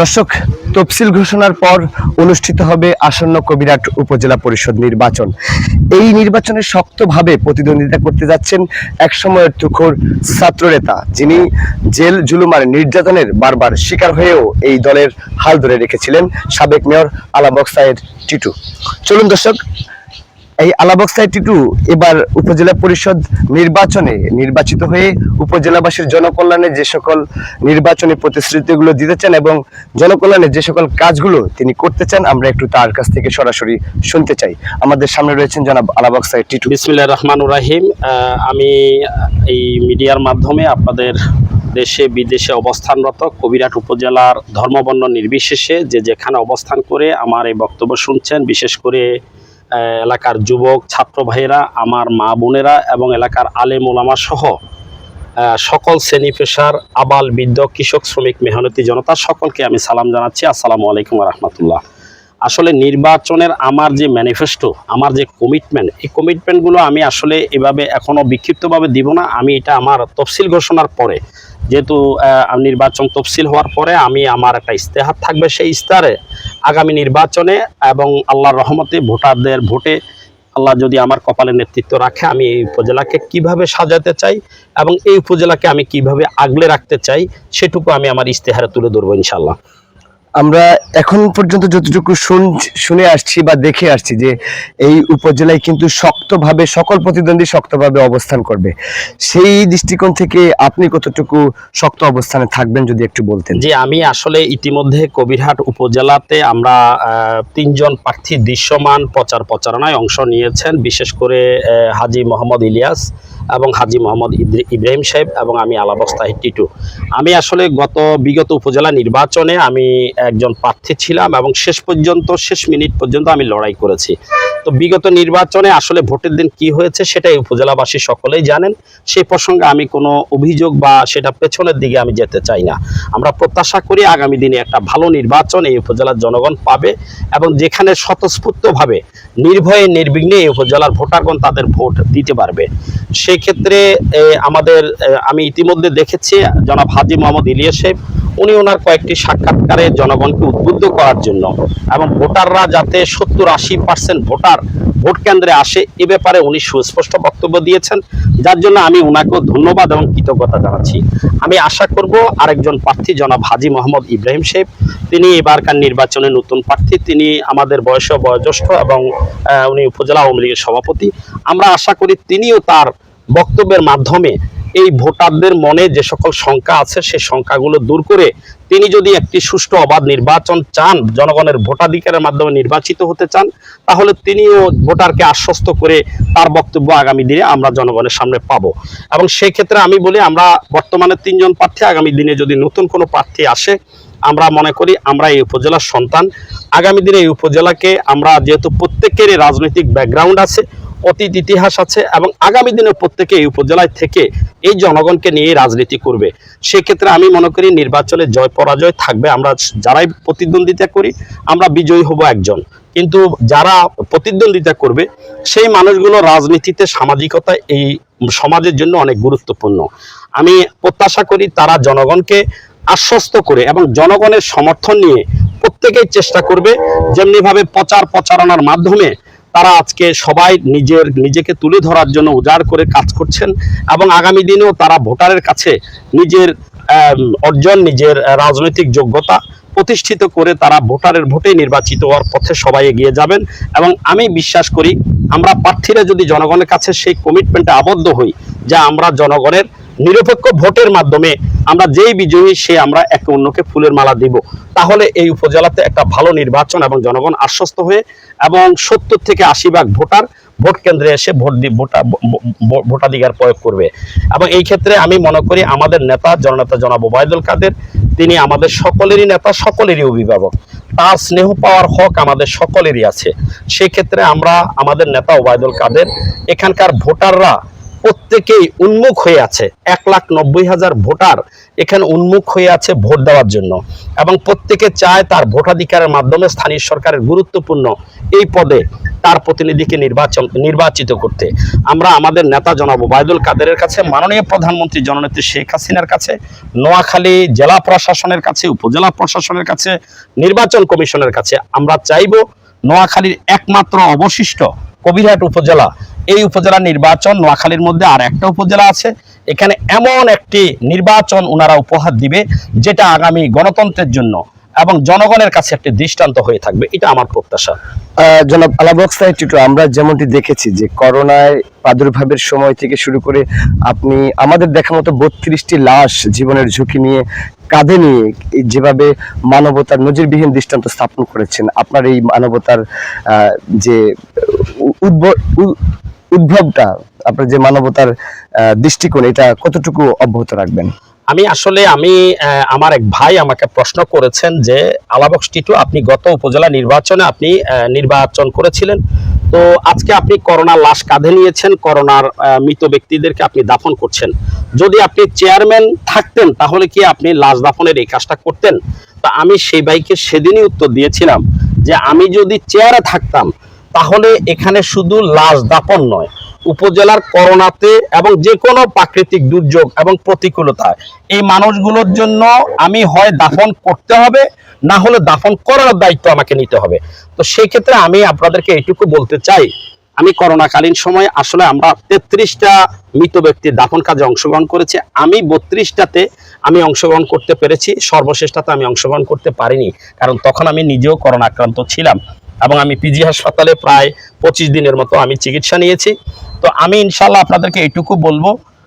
দর্শক, তফসিল ঘোষণার পর অনুষ্ঠিত হবে আসন্ন কবিরাট উপজেলা পরিষদ নির্বাচন। এই নির্বাচনে শক্তভাবে প্রতিদ্বন্দ্বিতা করতে যাচ্ছেন একসময়ের তুখোর ছাত্রনেতা, যিনি জেল জুলুমার নির্যাতনের বারবার শিকার হয়েও এই দলের হাল ধরে রেখেছিলেন সাবেক মেয়র আলাবক সাইদ টিটু। চলুন দর্শক এই আলাবক্সাই টিটু এবার উপজেলা পরিষদ নির্বাচনে নির্বাচিত হয়ে উপজেলাবাসীর জনকল্যাণে যে সকল নির্বাচনী প্রতিশ্রুতিগুলো দিতে চান এবং জনকল্যাণে যে সকল কাজগুলো তিনি করতে চান, আমরা একটু তার কাছ থেকে সরাসরি শুনতে চাই। আমাদের সামনে রয়েছেন জনাব আলাবক্সাই টিটু বিসমিল্লাহ রহমানুর রাহিম। আমি এই মিডিয়ার মাধ্যমে আপনাদের দেশে, বিদেশে অবস্থানরত কবিরাট উপজেলার ধর্মবর্ণ নির্বিশেষে যে যেখানে অবস্থান করে আমার এই বক্তব্য শুনছেন, বিশেষ করে এলাকার যুবক, ছাত্র ভাইয়েরা, আমার মা বোনেরা এবং এলাকার আলেম ওলামা সহ সকল শ্রেণি পেশার আবাল বৃদ্ধ কৃষক শ্রমিক মেহনতি জনতা, সকলকে আমি সালাম জানাচ্ছি। আসসালামু আলাইকুম রহমতুল্লাহ। আসলে নির্বাচনের আমার যে ম্যানিফেস্টো আমার যে কমিটমেন্ট এই কমিটমেন্টগুলো আমি আসলে এভাবে এখনও বিক্ষিপ্তভাবে দিব না। আমি এটা আমার তফসিল ঘোষণার পরে, যেহেতু নির্বাচন তফসিল হওয়ার পরে আমি আমার একটা ইস্তেহার থাকবে সেই ইস্তারে আগামী নির্বাচনে এবং আল্লাহর রহমতে ভোটারদের ভোটে আল্লাহ যদি আমার কপালে নেতৃত্ব রাখে, আমি এই উপজেলাকে কীভাবে সাজাতে চাই এবং এই উপজেলাকে আমি কীভাবে আগলে রাখতে চাই, সেটুকু আমি আমার ইস্তেহারে তুলে ধরবো ইনশাল্লাহ আমরা এখন পর্যন্ত যতটুকু শুন, শুনে আসছি বা দেখে আসছি যে এই উপজেলায় কিন্তু শক্তভাবে, সকল প্রতিদ্বন্দ্বী শক্তভাবে অবস্থান করবে। সেই দৃষ্টিকোণ থেকে আপনি কতটুকু শক্ত অবস্থানে থাকবেন যদি একটু বলতেন? যে আমি আসলে ইতিমধ্যে কবিরহাট উপজেলাতে আমরা তিনজন প্রার্থী দৃশ্যমান প্রচার প্রচারণায় অংশ নিয়েছেন। বিশেষ করে হাজি মোহাম্মদ ইলিয়াস এবং হাজি মোহাম্মদ ইব্রাহিম সাহেব এবং আমি আলাবস্তা টিটু। আমি আসলে গত বিগত উপজেলা নির্বাচনে আমি একজন প্রার্থী ছিলাম এবং শেষ পর্যন্ত, শেষ মিনিট পর্যন্ত আমি লড়াই করেছি। তো বিগত নির্বাচনে আসলে ভোটের দিন কি হয়েছে সেটাই উপজেলাবাসী সকলেই জানেন। সেই প্রসঙ্গে আমি কোনো অভিযোগ বা সেটা পেছনের দিকে আমি যেতে চাই না। আমরা প্রত্যাশা করি আগামী দিনে একটা ভালো নির্বাচন এই উপজেলার জনগণ পাবে এবং যেখানে স্বতঃস্ফূর্তভাবে, নির্ভয়ে, নির্বিঘ্নে এই উপজেলার ভোটারগণ তাদের ভোট দিতে পারবে। সেই ক্ষেত্রে আমাদের আমি ইতিমধ্যে দেখেছি জনাব হাজি মোহাম্মদ ইলিয়াস সাহেব, উনি ওনার কয়েকটি সাক্ষাৎকারে জনগণকে উদ্বুদ্ধ করার জন্য এবং ভোটাররা যাতে সত্তর আশি পার্সেন্ট ভোটার ভোট কেন্দ্রে আসে, এ ব্যাপারে উনি সুস্পষ্ট বক্তব্য দিয়েছেন। যার জন্য আমি ওনাকেও ধন্যবাদ এবং কৃতজ্ঞতা জানাচ্ছি। আমি আশা করব আরেকজন প্রার্থী, জনাব হাজি মোহাম্মদ ইব্রাহিম সাহেব তিনি এবারকার নির্বাচনে নতুন প্রার্থী, তিনি আমাদের বয়সে বয়োজ্যেষ্ঠ এবং উনি উপজেলা আওয়ামী লীগের সভাপতি। আমরা আশা করি তিনিও তার বক্তব্যের মাধ্যমে এই ভোটারদের মনে যে সকল শঙ্কা আছে, সেই শঙ্কাগুলো দূর করে তিনি যদি একটি সুষ্ঠু অবাধ নির্বাচন চান, জনগণের ভোটাধিকারের মাধ্যমে নির্বাচিত হতে চান, তাহলে তিনিও ভোটারকে আশ্বস্ত করে তার বক্তব্য আগামী দিনে আমরা জনগণের সামনে পাবো। এবং সেই ক্ষেত্রে আমি বলি, আমরা বর্তমানে তিনজন প্রার্থী, আগামী দিনে যদি নতুন কোনো প্রার্থী আসে, আমরা মনে করি আমরা এই উপজেলার সন্তান। আগামী দিনে এই উপজেলাকে আমরা যেহেতু প্রত্যেকেরই রাজনৈতিক ব্যাকগ্রাউন্ড আছে অতীত ইতিহাস আছে এবং আগামী দিনে প্রত্যেকে এই উপজেলায় থেকে এই জনগণকে নিয়ে রাজনীতি করবে। সেক্ষেত্রে আমি মনে করি নির্বাচনে জয় পরাজয় থাকবে। আমরা যারাই প্রতিদ্বন্দ্বিতা করি, আমরা বিজয়ী হব একজন। কিন্তু যারা প্রতিদ্বন্দ্বিতা করবে, সেই মানুষগুলো রাজনীতিতে সামাজিকতা এই সমাজের জন্য অনেক গুরুত্বপূর্ণ। আমি প্রত্যাশা করি তারা জনগণকে আশ্বস্ত করে এবং জনগণের সমর্থন নিয়ে প্রত্যেকেই চেষ্টা করবে, যেমনিভাবে প্রচার প্রচারণার মাধ্যমে তারা আজকে সবাই নিজের, নিজেকে তুলে ধরার জন্য উজাড় করে কাজ করছেন এবং আগামী দিনেও তারা ভোটারের কাছে নিজের অর্জন, নিজের রাজনৈতিক যোগ্যতা প্রতিষ্ঠিত করে তারা ভোটারের ভোটে নির্বাচিত হওয়ার পথে সবাই এগিয়ে যাবেন এবং আমি বিশ্বাস করি আমরা প্রার্থীরা যদি জনগণের কাছে সেই কমিটমেন্টে আবদ্ধ হই যা আমরা জনগণের নিরপেক্ষ ভোটের মাধ্যমে আমরা যেই বিজয়ী, সে আমরা একে অন্যকে ফুলের মালা দিব। তাহলে এই উপজেলাতে একটা ভালো নির্বাচন এবং জনগণ আশ্বস্ত হয়ে এবং সত্তর থেকে আশি ভাগ ভোটার ভোট কেন্দ্রে এসে ভোট ভোটা ভোটাধিকার প্রয়োগ করবে। এবং এই ক্ষেত্রে আমি মনে করি আমাদের নেতা, জননেতা জনাব ওবায়দুল কাদের, তিনি আমাদের সকলেরই নেতা, সকলেরই অভিভাবক। তার স্নেহ পাওয়ার হক আমাদের সকলেরই আছে। সেই ক্ষেত্রে আমরা আমাদের নেতা ওবায়দুল কাদের, এখানকার ভোটাররা প্রত্যেকেই উন্মুখ হয়ে আছে। এক লাখ নব্বই হাজার ভোটার এখানে উন্মুখ হয়ে আছে ভোট দেওয়ার জন্য। এবং প্রত্যেকে চায় তার ভোটাধিকারের মাধ্যমে স্থানীয় সরকারের গুরুত্বপূর্ণ এই পদে তার প্রতিনিধিকে নির্বাচন নির্বাচিত করতে। আমরা আমাদের নেতা জনাব ওবায়দুল কাদেরের কাছে, মাননীয় প্রধানমন্ত্রী জননেত্রী শেখ হাসিনার কাছে, নোয়াখালী জেলা প্রশাসনের কাছে, উপজেলা প্রশাসনের কাছে, নির্বাচন কমিশনের কাছে আমরা চাইব নোয়াখালীর একমাত্র অবশিষ্ট কবিরহাট উপজেলা। এই উপজেলা নির্বাচন নোয়াখালীর মধ্যে আর একটা উপজেলা আছে। এখানে এমন একটি নির্বাচন ওনারা উপহার দিবে, যেটা আগামী গণতন্ত্রের জন্য। এবং জনগণের কাছে একটি দৃষ্টান্ত হয়ে থাকবে, এটা আমার প্রত্যাশা। জনাব আলাবক সাহেব টিটু আমরা যেমনটি দেখেছি যে করোনায় প্রাদুর্ভাবের সময় থেকে শুরু করে আপনি আমাদের দেখা মতো বত্রিশটি লাশ জীবনের ঝুঁকি নিয়ে, কাঁধে নিয়ে যেভাবে মানবতার নজিরবিহীন দৃষ্টান্ত স্থাপন করেছেন, আপনার এই মানবতার যে উ- উদ্ভ- উ- উদ্ভবটা, আপনার যে মানবতার দৃষ্টিকোণ, এটা কতটুকু অব্যাহত রাখবেন? আমি আসলে, আমি আমার এক ভাই আমাকে প্রশ্ন করেছেন যে আলাবক্স টিটু, আপনি গত উপজেলা নির্বাচনে আপনি নির্বাচন করেছিলেন। তো আজকে আপনি করোনার লাশ কাঁধে নিয়েছেন, করোনার মৃত ব্যক্তিদেরকে আপনি দাফন করছেন। যদি আপনি চেয়ারম্যান থাকতেন, তাহলে কি আপনি লাশ দাফনের এই কাজটা করতেন? তা আমি সেই ভাইকে সেদিনই উত্তর দিয়েছিলাম যে, আমি যদি চেয়ারে থাকতাম, তাহলে এখানে শুধু লাশ দাপন নয় উপজেলার করোনাতে এবং যে কোনো প্রাকৃতিক দুর্যোগ এবং প্রতিকূলতায় এই মানুষগুলোর জন্য আমি হয় দাফন করতে হবে, না হলে দাফন করার দায়িত্ব আমাকে নিতে হবে। তো সেই ক্ষেত্রে আমি আপনাদেরকে এইটুকু বলতে চাই, আমি করোনাকালীন সময় আসলে আমরা তেত্রিশটা মৃত ব্যক্তির দাফন কাজে অংশগ্রহণ করেছি। আমি বত্রিশটাতে আমি অংশগ্রহণ করতে পেরেছি, সর্বশেষটাতে আমি অংশগ্রহণ করতে পারিনি, কারণ তখন আমি নিজেও করোনা আক্রান্ত ছিলাম। এবং আমি পিজি হাসপাতালে প্রায় পঁচিশ দিনের মতো আমি চিকিৎসা নিয়েছি। তো আমি ইনশাল্লাহ আপনাদেরকে এইটুকু বলব,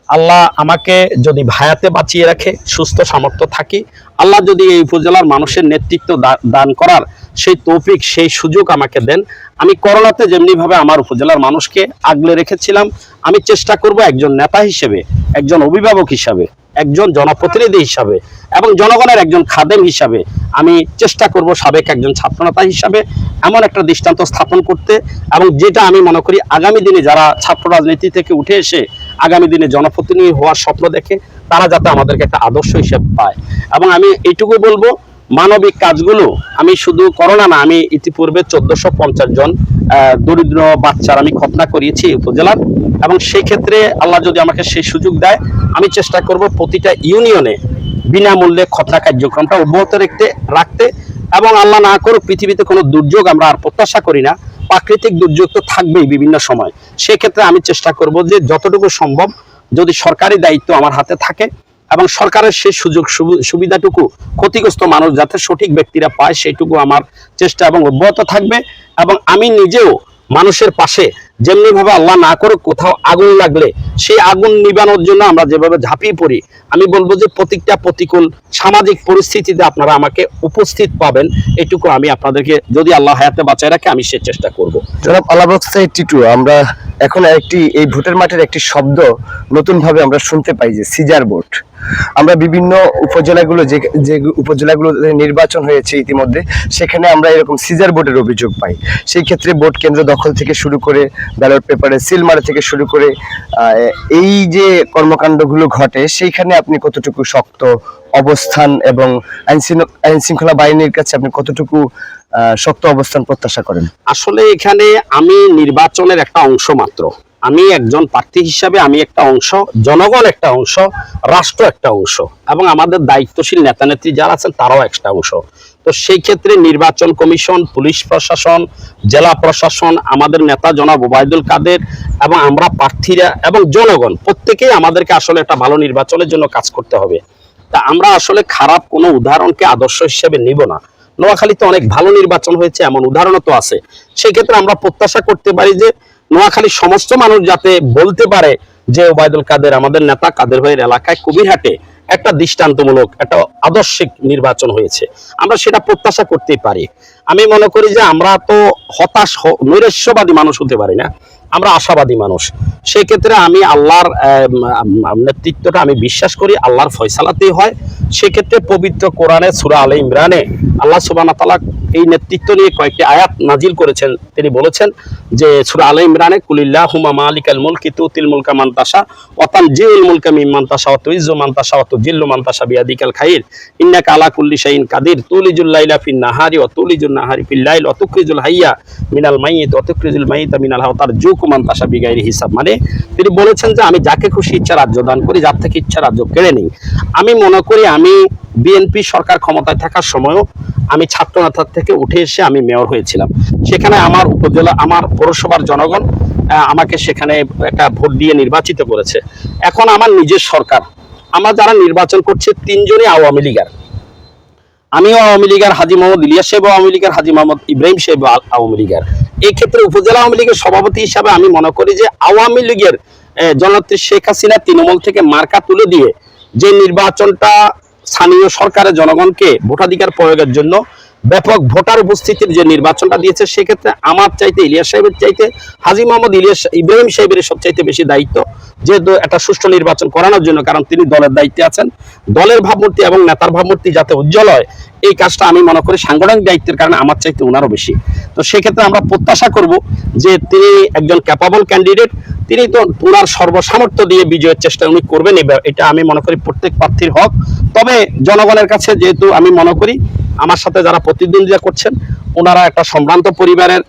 আল্লাহ আমাকে যদি ভায়াতে বাঁচিয়ে রাখে, সুস্থ সামর্থ্য থাকি, আল্লাহ যদি এই উপজেলার মানুষের নেতৃত্ব দান করার সেই তৌফিক, সেই সুযোগ আমাকে দেন। আমি করোনাতে যেমনিভাবে আমার উপজেলার মানুষকে আগলে রেখেছিলাম, আমি চেষ্টা করব একজন নেতা হিসেবে, একজন অভিভাবক হিসাবে, একজন জনপ্রতিনিধি হিসাবে এবং জনগণের একজন খাদেম হিসাবে আমি চেষ্টা করব সাবেক একজন ছাত্রনেতা হিসাবে এমন একটা দৃষ্টান্ত স্থাপন করতে এবং যেটা আমি মনে করি আগামী দিনে যারা ছাত্র রাজনীতি থেকে উঠে এসে আগামী দিনে জনপ্রতিনিধি হওয়ার স্বপ্ন দেখে, তারা যাতে আমাদেরকে একটা আদর্শ হিসেবে পায়। এবং আমি এইটুকু বলব, মানবিক কাজগুলো আমি শুধু করোনা না, আমি ইতিপূর্বে চোদ্দশো পঞ্চাশ জন দরিদ্র বাচ্চার আমি খতনা করিয়েছি উপজেলার। এবং সেই ক্ষেত্রে আল্লাহ যদি আমাকে সেই সুযোগ দেয়, আমি চেষ্টা করব প্রতিটা ইউনিয়নে বিনামূল্যে খতনা কার্যক্রমটা অব্যাহত রাখতে রাখতে। এবং আল্লাহ না করুক পৃথিবীতে কোনো দুর্যোগ আমরা আর প্রত্যাশা করি না। প্রাকৃতিক দুর্যোগ তো থাকবেই বিভিন্ন সময়। সেক্ষেত্রে আমি চেষ্টা করব যে যতটুকু সম্ভব যদি সরকারি দায়িত্ব আমার হাতে থাকে এবং সরকারের সেই সুযোগ সুবি- সুবিধাটুকু ক্ষতিগ্রস্ত মানুষ যাতে সঠিক ব্যক্তিরা পায় সেইটুকু আমার চেষ্টা এবং অব্যাহত থাকবে। এবং আমি নিজেও মানুষের পাশে যেমনি ভাবে আল্লাহ না করে কোথাও আগুন লাগলে সেই আগুন নিবানোর জন্য আমরা যেভাবে ঝাঁপিয়ে পড়ি, আমি বলব যে প্রতিটা প্রতিকূল সামাজিক পরিস্থিতিতে আপনারা আমাকে উপস্থিত পাবেন। এটুকু আমি আপনাদেরকে যদি আল্লাহ হায়াতে বাঁচায় রাখে, আমি সে চেষ্টা করব। জনাব সাহেব টিটু আমরা এখন একটি, এই ভোটের মাঠের একটি শব্দ নতুন ভাবে আমরা শুনতে পাই যে সিজার ভোট আমরা বিভিন্ন উপজেলাগুলো যে যে উপজেলাগুলো নির্বাচন হয়েছে ইতিমধ্যে, সেখানে আমরা এরকম সিজার বোর্ডের অভিযোগ পাই। সেই ক্ষেত্রে ভোট কেন্দ্র দখল থেকে শুরু করে, ব্যালট পেপারে সিল মারা থেকে শুরু করে এই যে কর্মকাণ্ডগুলো ঘটে, সেইখানে আপনি কতটুকু শক্ত অবস্থান এবং আইন শৃঙ্খলা বাহিনীর কাছে আপনি কতটুকু শক্ত অবস্থান প্রত্যাশা করেন? আসলে এখানে আমি নির্বাচনের একটা অংশ মাত্র। আমি একজন প্রার্থী হিসাবে আমি একটা অংশ, জনগণ একটা অংশ, রাষ্ট্র একটা অংশ, এবং আমাদের দায়িত্বশীল নেতা নেত্রী যারা আছেন তারাও একটা অংশ। তো সেই ক্ষেত্রে নির্বাচন কমিশন, পুলিশ প্রশাসন, জেলা প্রশাসন, আমাদের নেতা জনাব ওবায়দুল কাদের এবং আমরা প্রার্থীরা এবং জনগণ প্রত্যেকেই আমাদেরকে আসলে একটা ভালো নির্বাচনের জন্য কাজ করতে হবে। তা আমরা আসলে খারাপ কোনো উদাহরণকে আদর্শ হিসেবে নিব না। নোয়াখালীতে অনেক ভালো নির্বাচন হয়েছে, এমন উদাহরণও তো আছে। সেই ক্ষেত্রে আমরা প্রত্যাশা করতে পারি যে নোয়াখালীর সমস্ত মানুষ যাতে বলতে পারে যে ওবায়দুল কাদের আমাদের নেতা, কাদের ভাইয়ের এলাকায় কবিরহাটে একটা দৃষ্টান্তমূলক, একটা আদর্শিক নির্বাচন হয়েছে। আমরা সেটা প্রত্যাশা করতেই পারি। আমি মনে করি যে আমরা তো হতাশ নৈরাশ্যবাদী মানুষ হতে পারি না। আমরা আশাবাদী মানুষ। সেই ক্ষেত্রে আমি আল্লাহর নেতৃত্বটা আমি বিশ্বাস করি আল্লাহর ফয়সালাতেই হয়। সেক্ষেত্রে পবিত্র কোরআনে সুরা আলে ইমরানে আল্লাহ সুবাহ তালা এই নেতৃত্ব নিয়ে কয়েকটি আয়াত নাজিল করেছেন। তিনি বলেছেন যে সূরা আল ইমরানে কুলিল্লাহ হুমা মালিকাল মুলকি তুতিল মুলকা মান তাশা, ওয়া তানজিউল মুলকা মিম্মান তাশা, ওয়া তুইজ্জু মান তাশা, ওয়া তুজিল্লু মান তাশা বিয়াদিকাল খাইর। ইন্নাকা আলা কুল্লি শাইইন কাদির। তুলিজুল লাইলা ফিন নাহারি, ওয়া তুলিজুন নাহারি ফিল লাইল, ওয়া হাইয়া মিনাল মাইয়িত, ওয়া তুখরিজুল মাইয়িতা মিনাল হাওয়া তার জুকু মান তাশা বিগাইরি হিসাব। মানে তিনি বলেছেন যে, আমি যাকে খুশি ইচ্ছা রাজ্য দান করি, যার থেকে ইচ্ছা রাজ্য কেড়ে নিই। আমি মনে করি আমি বিএনপি সরকার ক্ষমতায় থাকার সময়ও আমি ছাত্র নেতার থেকে উঠে এসে আমি মেয়র হয়েছিলাম। সেখানে আমার উপজেলা, আমার পৌরসভার জনগণ আমাকে সেখানে একটা ভোট দিয়ে নির্বাচিত করেছে। এখন আমার নিজের সরকার। আমরা যারা নির্বাচন করছে, তিনজনই আওয়ামী লীগার। আমিও আওয়ামী লীগের হাজি মোহাম্মদ ইলিয়াস সাহেব আওয়ামী লীগের হাজি মোহাম্মদ ইব্রাহিম সাহেব আওয়ামী লীগের। এই ক্ষেত্রে উপজেলা আওয়ামী লীগের সভাপতি হিসাবে আমি মনে করি যে আওয়ামী লীগের জনত্রী শেখ হাসিনা তৃণমূল থেকে মার্কা তুলে দিয়ে যে নির্বাচনটা স্থানীয় সরকারের জনগণকে ভোটাধিকার প্রয়োগের জন্য ব্যাপক ভোটার উপস্থিতির যে নির্বাচনটা দিয়েছে, সেক্ষেত্রে আমার চাইতে, ইলিয়াস সাহেবের চাইতে, হাজি মোহাম্মদ ইলিয়াস ইব্রাহিম সাহেবের সবচাইতে বেশি দায়িত্ব, যেহেতু একটা সুষ্ঠু নির্বাচন করানোর জন্য, কারণ তিনি দলের দায়িত্বে আছেন। দলের ভাবমূর্তি এবং নেতার ভাবমূর্তি যাতে উজ্জ্বল হয়, এই কাজটা আমি মনে করি সাংগঠনিক দায়িত্বের কারণে আমার চাইতে ওনারও বেশি। তো সেক্ষেত্রে আমরা প্রত্যাশা করব যে তিনি একজন ক্যাপাবল ক্যান্ডিডেট তিনি তো ওনার সর্বসামর্থ্য দিয়ে বিজয়ের চেষ্টা উনি করবেন এটা আমি মনে করি প্রত্যেক প্রার্থীর হক। তবে জনগণের কাছে যেহেতু আমি মনে করি আমার সাথে যারা প্রতিদ্বন্দ্বিতা করছেন, ওনারা একটা সম্ভ্রান্ত পরিবারের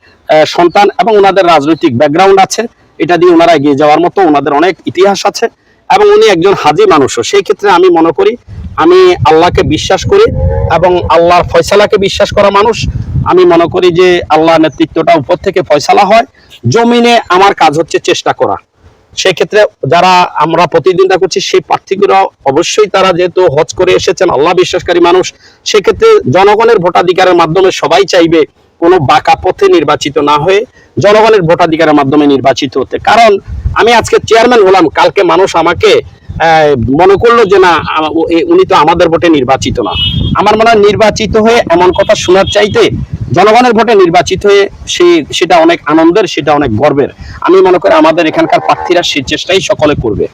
সন্তান এবং ওনাদের রাজনৈতিক ব্যাকগ্রাউন্ড আছে। এটা দিয়ে ওনারা এগিয়ে যাওয়ার মতো ওনাদের অনেক ইতিহাস আছে এবং উনি একজন হাজি মানুষও। সেই ক্ষেত্রে আমি মনে করি, আমি আল্লাহকে বিশ্বাস করি এবং আল্লাহর ফয়সালাকে বিশ্বাস করা মানুষ। আমি মনে করি যে আল্লাহ নেতৃত্বটা উপর থেকে ফয়সালা হয়। জমিনে আমার কাজ হচ্ছে চেষ্টা করা। সেই ক্ষেত্রে যারা আমরা প্রতিদ্বন্দ্বিতা করছি, সেই প্রার্থীগুলো অবশ্যই তারা যেহেতু হজ করে এসেছেন, আল্লাহ বিশ্বাসকারী মানুষ, সেক্ষেত্রে জনগণের ভোটাধিকারের মাধ্যমে সবাই চাইবে কোনো বাঁকা পথে নির্বাচিত না হয়ে জনগণের ভোটাধিকারের মাধ্যমে নির্বাচিত হতে। কারণ আমি আজকে চেয়ারম্যান হলাম, কালকে মানুষ আমাকে মনে করল যে না উনি তো আমাদের ভোটে নির্বাচিত না। আমার মনে নির্বাচিত হয়ে এমন কথা শোনার চাইতে জনগণের ভোটে নির্বাচিত হয়ে সে সেটা অনেক আনন্দের, সেটা অনেক গর্বের। আমি মনে করি আমাদের এখানকার প্রার্থীরা সেই চেষ্টাই সকলে করবে।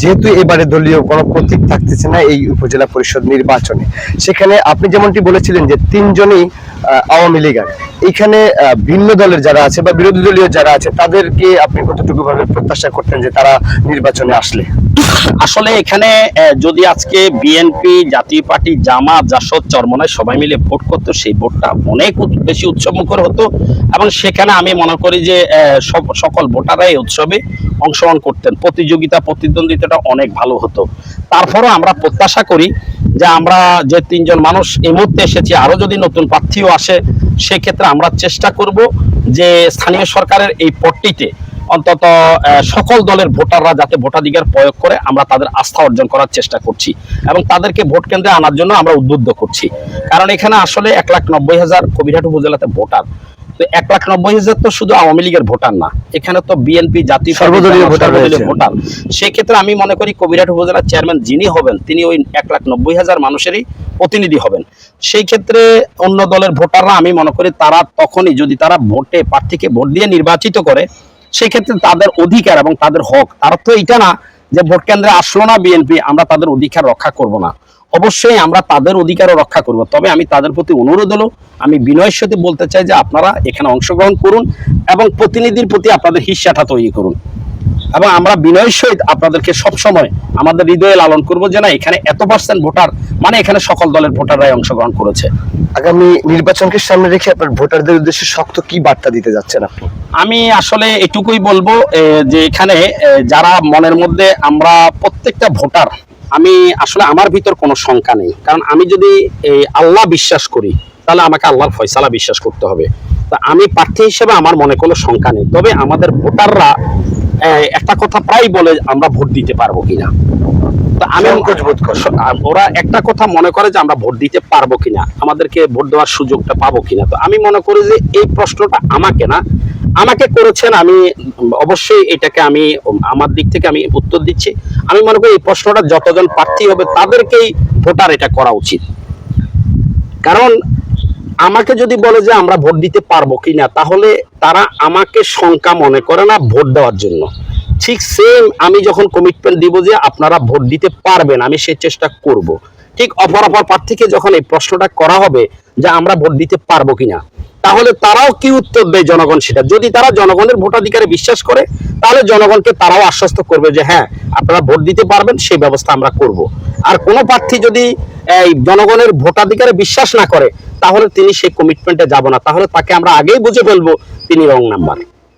যেহেতু এবারে দলীয় কোনো প্রতীক থাকতেছে না এই উপজেলা পরিষদ নির্বাচনে, সেখানে আপনি যেমনটি বলেছিলেন যে তিনজনই আওয়ামী লীগার এখানে ভিন্ন দলের যারা আছে বা বিরোধী দলীয় যারা আছে, তাদেরকে আপনি কতটুকু ভাবে প্রত্যাশা করতেন যে তারা নির্বাচনে আসলে? আসলে এখানে যদি আজকে বিএনপি জাতীয় পার্টি, জামাত, জাসদ, চরমনায় সবাই মিলে ভোট করতো, সেই ভোটটা অনেক বেশি উৎসবমুখর হতো এবং সেখানে আমি মনে করি যে সকল ভোটাররা এই উৎসবে অংশগ্রহণ করতেন। প্রতিযোগিতা প্রতিদ্বন্দ্বিতাটা অনেক ভালো হতো। তারপরও আমরা প্রত্যাশা করি যে আমরা যে তিনজন মানুষ এই মুহূর্তে এসেছি আরও যদি নতুন প্রার্থীও আসে, সেক্ষেত্রে আমরা চেষ্টা করব যে স্থানীয় সরকারের এই পটটিতে অন্তত সকল দলের ভোটাররা যাতে ভোটাধিকার প্রয়োগ করে, আমরা তাদের আস্থা অর্জন করার চেষ্টা করছি এবং তাদেরকে ভোট কেন্দ্রে আনার জন্য আমরা উদ্বুদ্ধ করছি। কারণ এখানে আসলে এক লাখ নব্বই হাজার কবিরহাট উপজেলাতে ভোটার। তো এক লাখ নব্বই হাজার তো শুধু আওয়ামী লীগের ভোটার না এখানে তো বিএনপি জাতীয় সর্বদলীয় ভোটার ভোটার। সেক্ষেত্রে আমি মনে করি কবিরহাট উপজেলার চেয়ারম্যান যিনি হবেন তিনি ওই এক লাখ নব্বই হাজার মানুষেরই প্রতিনিধি হবেন। সেই ক্ষেত্রে অন্য দলের ভোটাররা আমি মনে করি তারা তখনই যদি তারা ভোটে প্রার্থীকে ভোট দিয়ে নির্বাচিত করে সেই ক্ষেত্রে তাদের অধিকার এবং তাদের হক তার তো এটা না যে ভোট কেন্দ্রে আসলো না বিএনপি আমরা তাদের অধিকার রক্ষা করব না। অবশ্যই আমরা তাদের অধিকারও রক্ষা করব। তবে আমি তাদের প্রতি অনুরোধ হলো আমি বিনয়ের সাথে বলতে চাই যে আপনারা এখানে অংশগ্রহণ করুন এবং প্রতিনিধির প্রতি আপনাদের হিস্সাটা তৈরি করুন। এবং আমরা বিনয়ের সহিত আপনাদেরকে সবসময় আমাদের হৃদয়ে লালন করব যে না এখানে এত পার্সেন্ট ভোটার মানে এখানে সকল দলের ভোটাররাই অংশগ্রহণ করেছে। আগামী নির্বাচনকে সামনে রেখে আপনার ভোটারদের উদ্দেশ্যে শক্ত কি বার্তা দিতে যাচ্ছেন আপনি? আমি আসলে এটুকুই বলব যে এখানে যারা মনের মধ্যে আমরা প্রত্যেকটা ভোটার আমি আসলে আমার ভিতর কোনো শঙ্কা নেই। কারণ আমি যদি এই আল্লাহ বিশ্বাস করি, তাহলে আমাকে আল্লাহর ফয়সালা বিশ্বাস করতে হবে। তা আমি প্রার্থী হিসেবে আমার মনে কোনো শঙ্কা নেই। তবে আমাদের ভোটাররা একটা কথা প্রায় বলে আমরা ভোট দিতে পারব কিনা। তা আমি বোধ ওরা একটা কথা মনে করে যে আমরা ভোট দিতে পারব কিনা আমাদেরকে ভোট দেওয়ার সুযোগটা পাবো কিনা। তো আমি মনে করি যে এই প্রশ্নটা আমাকে না আমাকে করেছেন আমি অবশ্যই এটাকে আমি আমার দিক থেকে আমি উত্তর দিচ্ছি। আমি মনে করি এই প্রশ্নটা যতজন প্রার্থী হবে তাদেরকেই ভোটার এটা করা উচিত। কারণ আমাকে যদি বলে যে আমরা ভোট দিতে পারব কিনা, তাহলে তারা আমাকে শঙ্কা মনে করে না ভোট দেওয়ার জন্য। ঠিক সেম আমি যখন কমিটমেন্ট দিব যে আপনারা ভোট দিতে পারবেন, আমি সেই চেষ্টা করব। ঠিক অপর অপর প্রার্থীকে যখন এই প্রশ্নটা করা হবে যে আমরা ভোট দিতে পারব কিনা, তাহলে তারাও কি উত্তর দেয় জনগণ সেটা? যদি তারা জনগণের ভোটাধিকারে বিশ্বাস করে, তাহলে জনগণকে তারাও আশ্বস্ত করবে যে হ্যাঁ আপনারা ভোট দিতে পারবেন, সেই ব্যবস্থা আমরা করব। আর কোনো প্রার্থী যদি এই জনগণের ভোটাধিকারে বিশ্বাস না করে তাহলে তিনি সেই কমিটমেন্টে যাব না। তাহলে তাকে আমরা আগেই বুঝে ফেলব তিনি রং নাম্বার